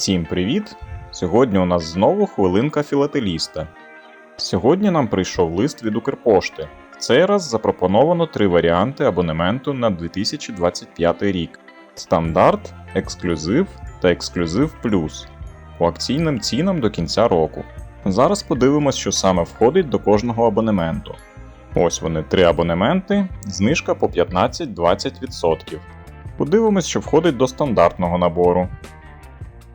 Всім привіт! Сьогодні у нас знову хвилинка філателіста. Сьогодні нам прийшов лист від Укрпошти. В цей раз запропоновано три варіанти абонементу на 2025 рік: стандарт, ексклюзив та ексклюзив плюс по акційним цінам до кінця року. Зараз подивимось, що саме входить до кожного абонементу. Ось вони три абонементи, знижка по 15-20%. Подивимось, що входить до стандартного набору.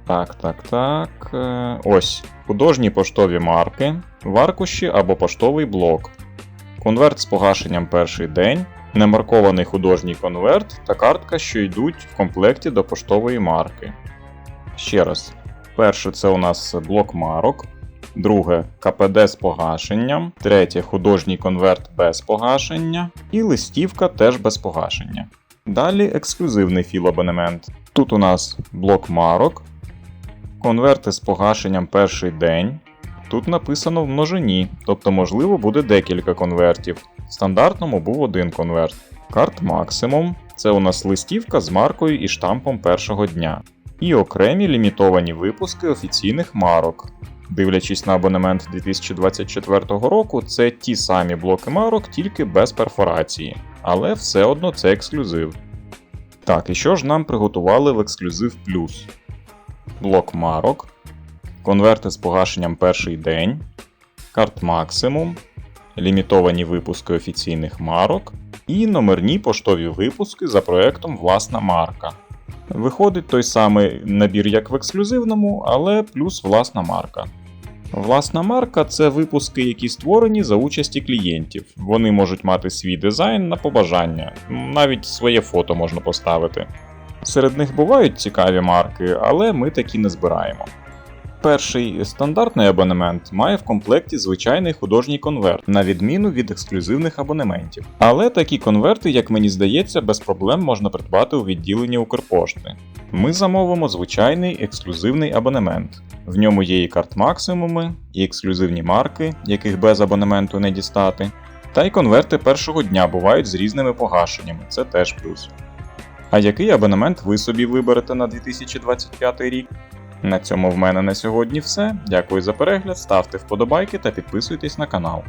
Так, так, так. е, Ось художні поштові марки, в або поштовий блок, конверт з погашенням перший день, немаркований художній конверт та картка, що йдуть в комплекті до поштової марки. Ще раз. Перше це у нас блок марок. Друге КПД з погашенням. Третє художній конверт без погашення. І листівка теж без погашення. Далі ексклюзивний філабонемент. Тут у нас блок марок, конверти з погашенням перший день. Тут написано в множині, тобто, можливо, буде декілька конвертів. В стандартному був один конверт. Карт максимум це у нас листівка з маркою і штампом першого дня. І окремі лімітовані випуски офіційних марок. Дивлячись на абонемент 2024 року, це ті самі блоки марок, тільки без перфорації. Але все одно це ексклюзив. Так, і що ж нам приготували в ексклюзив плюс? Блок марок, конверти з погашенням перший день, карт максимум, лімітовані випуски офіційних марок і номерні поштові випуски за проектом Власна марка. Виходить той самий набір, як в ексклюзивному, але плюс власна марка. Власна марка це випуски, які створені за участі клієнтів. Вони можуть мати свій дизайн на побажання, навіть своє фото можна поставити. Серед них бувають цікаві марки, але ми такі не збираємо. Перший стандартний абонемент має в комплекті звичайний художній конверт, на відміну від ексклюзивних абонементів. Але такі конверти, як мені здається, без проблем можна придбати у відділенні Укрпошти. Ми замовимо звичайний ексклюзивний абонемент. В ньому є і карт максимуми, і ексклюзивні марки, яких без абонементу не дістати. Та й конверти першого дня бувають з різними погашеннями, це теж плюс. А який абонемент ви собі виберете на 2025 рік? На цьому в мене на сьогодні все. Дякую за перегляд, ставте вподобайки та підписуйтесь на канал.